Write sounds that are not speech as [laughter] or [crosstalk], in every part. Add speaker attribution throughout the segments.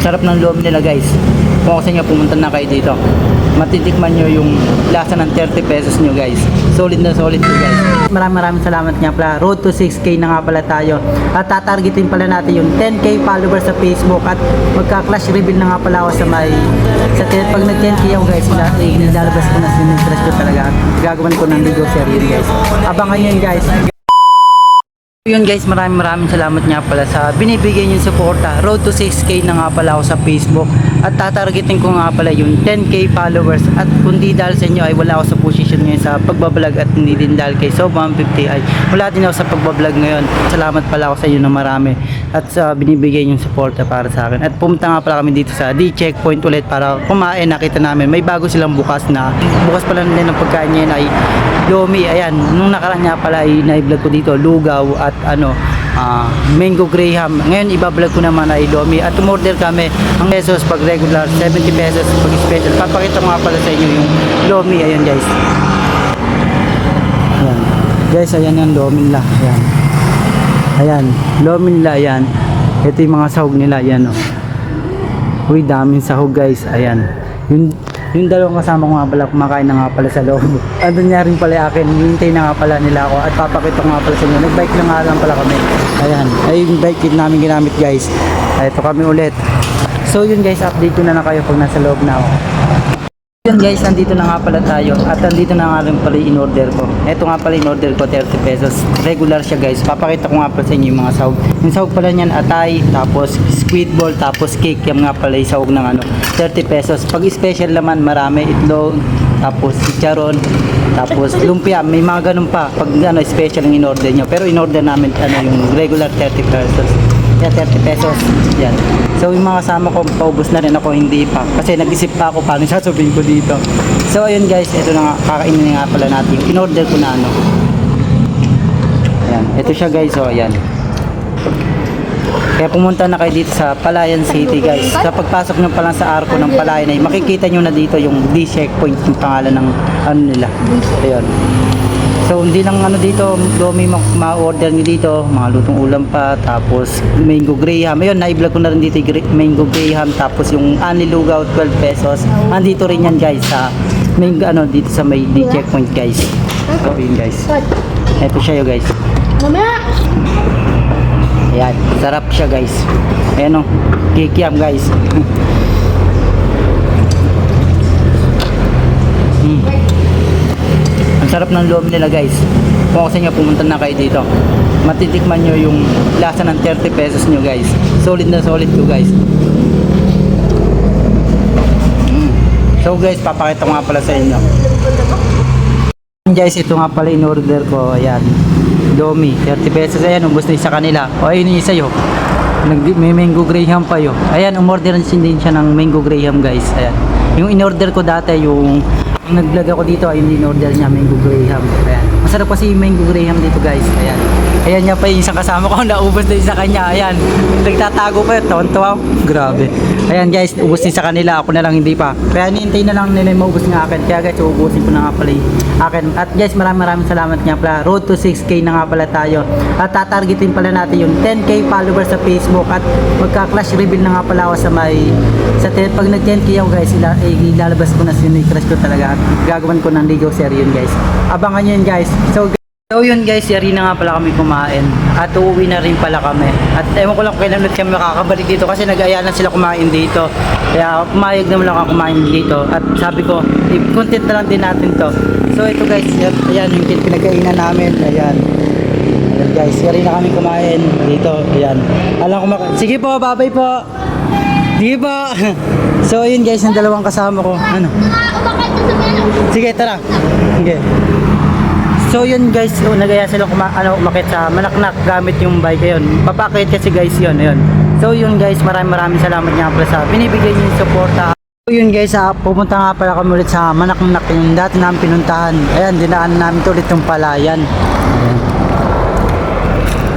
Speaker 1: Ang sarap ng loob nila guys. Kung ako sa pumunta na kayo dito. Matitikman nyo yung lasa ng 30 pesos nyo guys. Solid na solid to guys. Maraming maraming salamat nga pala. Road to 6K na nga pala tayo. At tatargetin pala natin yung 10K followers sa Facebook at magka-clash reveal na nga pala ako sa may sa 10, pag nag-10K ako guys, eh, nilalabas ko na sininterest ko talaga gagawin ko ng video yun guys. Abangan nyo yun guys. Yun guys, maraming maraming salamat nga pala sa binibigay niyo suporta. Road to 6K na nga pala ako sa Facebook. At tatargetin ko nga pala yung 10K followers. At kung di dahil sa inyo ay wala ako sa position ngayon sa pagbablog at hindi din dahil kay So 150 ay wala din ako sa pagbablog ngayon. Salamat pala ako sa inyo na marami. At sa binibigay yung suporta para sa akin. At pumunta nga pala kami dito sa D-Checkpoint ulit para kumain. Nakita namin may bago silang bukas na bukas pala nila ng pagkain ngayon ay Lomi, ayan, nung nakaraan nga pala ay na-vlog ko dito, lugaw at ano, ah, mango graham. Ngayon iba-vlog ko naman ay Lomi at umorder kami ang pesos pag regular, 70 pesos pag special. Papakita ko nga pala sa inyo yung Lomi, ayan guys. Ayan. Guys, ayan yung Lomi nila, ayan. Ayan, Lomi nila, ayan. Ito yung mga sahog nila, ayan oh. Uy, daming sahog guys, ayan. Yung yung dalawang kasama ko nga pala kumakain na nga pala sa loob. [laughs] Andun niya rin pala akin, hintay na nga pala nila ako at papakita ko nga pala sa inyo. Nagbike lang nga lang pala kami. Ayan, ay yung bike kit namin ginamit guys. Ay, ito kami ulit. So yun guys, update ko na lang kayo pag nasa loob na ako. Yun guys, nandito na nga pala tayo at nandito na nga rin pala yung in-order ko. Ito nga pala in-order ko, 30 pesos. Regular siya guys. Papakita ko nga pala sa inyo yung mga sahog. Yung sahog pala niyan, atay, tapos squid ball, tapos cake. Yung nga pala yung sahog ng ano, 30 pesos. Pag special naman, marami itlog, tapos chicharon, tapos lumpia. May mga ganun pa. Pag ano, special ang in-order nyo. Pero in-order namin ano, yung regular 30 pesos. Yeah, 30 pesos. Yan. So yung mga kasama ko, paubos na rin ako, hindi pa. Kasi nag-isip pa ako paano sasabihin ko dito. So ayun guys, ito na nga, kakainin na nga pala natin. In-order ko na ano. Ayan. Ito siya guys, so ayan. Kaya pumunta na kayo dito sa Palayan City guys. Sa pagpasok nyo pa lang sa arko ng Palayan ay makikita nyo na dito yung D-checkpoint yung pangalan ng ano nila. Ayun. So hindi lang ano dito, Domi ma- ma-order nyo dito, mga lutong ulam pa, tapos mango graham. Ayun, na-vlog ko na rin dito yung mango graham, tapos yung ani lugaw 12 pesos. Andito rin yan guys sa mango ano dito sa may D-checkpoint guys. So yun guys. Ito siya yun guys.
Speaker 2: Mamaya!
Speaker 1: Ayan, sarap siya guys. Ayan o, kikiam guys. [laughs] mm. Sarap ng loob nila guys. Kung ako sa inyo, pumunta na kayo dito. Matitikman nyo yung lasa ng 30 pesos nyo guys. Solid na solid to guys. Mm. So guys, papakita ko nga pala sa inyo. Guys, ito nga pala in order ko. Ayan. Domi, 30 pesos. Ayan, ubos na isa kanila. O, ayun yung isa yun. May mango graham pa yun. Ayan, umorder din siya ng mango graham guys. Ayan. Yung in-order ko dati, yung nag-vlog ako dito, yung in-order niya, mango graham. Ayan. Masarap kasi yung mango graham dito guys. Ayan. Ayan niya pa yung isang kasama ko, [laughs] naubos na isa kanya. Ayan. Nagtatago pa yun, tawan-tawa. Grabe. Ayan guys, ubos din sa kanila. Ako na lang hindi pa. Kaya nihintay na lang nila maubos ng akin. Kaya guys, uubusin ko na nga pala yung akin. At guys, maraming maraming salamat nga pala. Road to 6K na nga pala tayo. At tatargetin pala natin yung 10K followers sa Facebook. At magka-clash reveal na nga pala ako sa may... Sa 10, pag nag-10K ako guys, eh, ilalabas ko na sinicrush ko talaga. At gagawin ko ng Ligaw Series yun guys. Abangan nyo yun guys. So So yun guys, yari na nga pala kami kumain at uuwi na rin pala kami. At ewan ko lang kung kailan ulit kami makakabalik dito kasi nag-aya na sila kumain dito. Kaya pumayag naman lang ako kumain dito. At sabi ko, i-content na lang din natin to. So ito guys, yan- ayan yung pinagkainan namin. Ayan. Ayan guys, yari na kami kumain dito. Ayan. Alam ko mak- Sige po, babay po. Sige po. [laughs] so yun guys, yung dalawang kasama ko. Ano? Sige, tara. Sige. So yun guys, oh, nagaya sila kuma ano, umakit sa Manaknak gamit yung bike yun. Papakit kasi guys yun, yun. So yun guys, maraming maraming salamat nga pala sa binibigay niyo suporta. So yun guys, ah, pupunta nga pala kami ulit sa Manaknak yung dati namin pinuntahan. Ayan, dinaan namin ulit yung palayan. Ayan.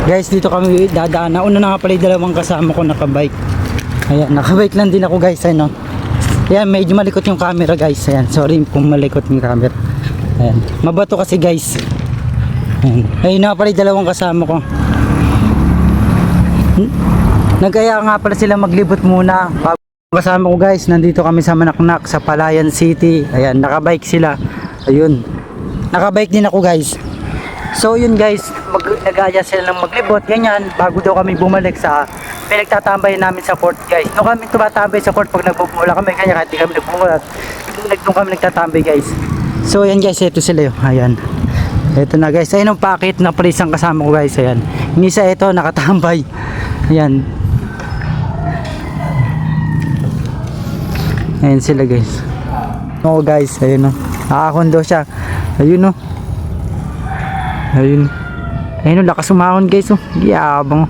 Speaker 1: Guys, dito kami dadaan. Nauna na nga pala yung dalawang kasama ko nakabike. Ayan, nakabike lang din ako guys, ano. Ayan, medyo malikot yung camera guys. Ayan, sorry kung malikot yung camera. Ayan, mabato kasi guys. Ayan, ayun na pala dalawang kasama ko. N- Nagaya nga pala sila maglibot muna. Kasama ko guys, nandito kami sa Manaknak sa Palayan City. Ayan, nakabike sila. Ayun. Nakabike din ako guys. So yun guys, mag nagaya sila ng maglibot, ganyan, bago daw kami bumalik sa pinagtatambay namin sa port guys. Nung kami tumatambay sa port pag nagbubula kami, kanya kahit di kami nagbubula, nung kami nagtatambay guys. So ayan guys, ito sila yun. Ayan. Ito na guys, ayun ang packet na pala isang kasama ko guys, ayan. Yung isa ito, nakatambay. Ayan. Ayan sila guys. Oo guys, ayun o. Nakakondo siya. Ayun o. Ayun. Ayun o, lakas umahon guys o. Yabang o.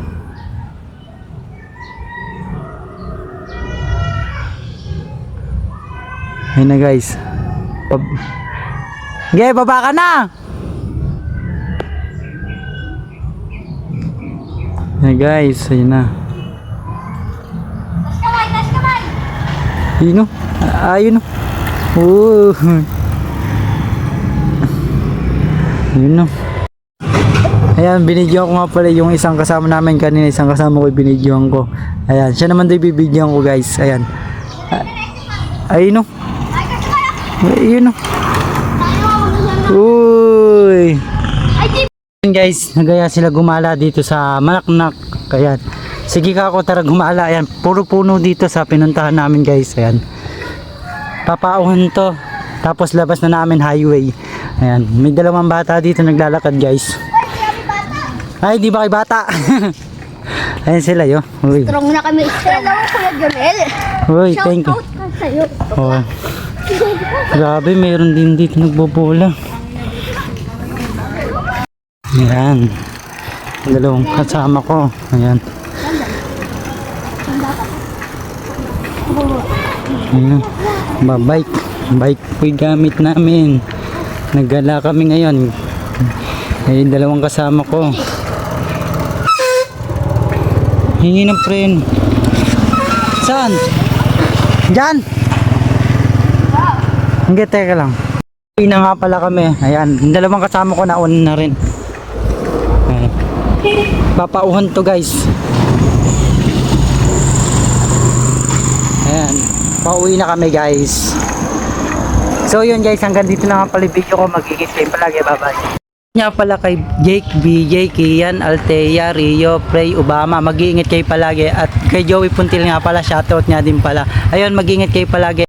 Speaker 1: Ayun na guys. Bab Gay, baba ka na! Ayun guys, ayun na.
Speaker 2: Kamay, tas kamay!
Speaker 1: Ayun o. Ayun o. Oo. Ayun o. Ayan, binidyoan ko nga pala yung isang kasama namin kanina, isang kasama ko binidyoan ko. Ayan, siya naman din bibidyoan ko guys. Ayan. Ayun o. Ayun o. Uy. Guys, nagaya sila gumala dito sa Manaknak. Ayan. Sige ka ako tara gumala. Ayan, puro puno dito sa pinuntahan namin guys. Ayan. Papauhan to. Tapos labas na namin highway. Ayan, may dalawang bata dito naglalakad guys. Ay, di ba kay bata? [laughs] Ayan sila yo. Uy.
Speaker 2: Strong na kami. Hello, Kuya Jonel.
Speaker 1: Uy, thank you.
Speaker 2: Shout out sa'yo.
Speaker 1: Oh. Grabe, meron din dito nagbobola. Ayan. Dalawang kasama ko. Ayan. Ayan. Ba, bike. Po gamit namin. Naggala kami ngayon. Ay, dalawang kasama ko. Hingi ng friend. Saan? Diyan! Hindi, teka lang. Uwi na nga pala kami. Ayan, dalawang kasama ko nauna na rin. Papauhan to guys. Ayan, pauwi na kami guys. So yun guys, hanggang dito na pala yung video ko. Magiging kayo palagi. Bye-bye. Nga pala kay Jake B, Jake, Ian, Altea, Rio, Prey, Obama. Mag-iingat kayo palagi. At kay Joey Puntil nga pala, shoutout nga din pala. Ayun, mag-iingat kayo palagi.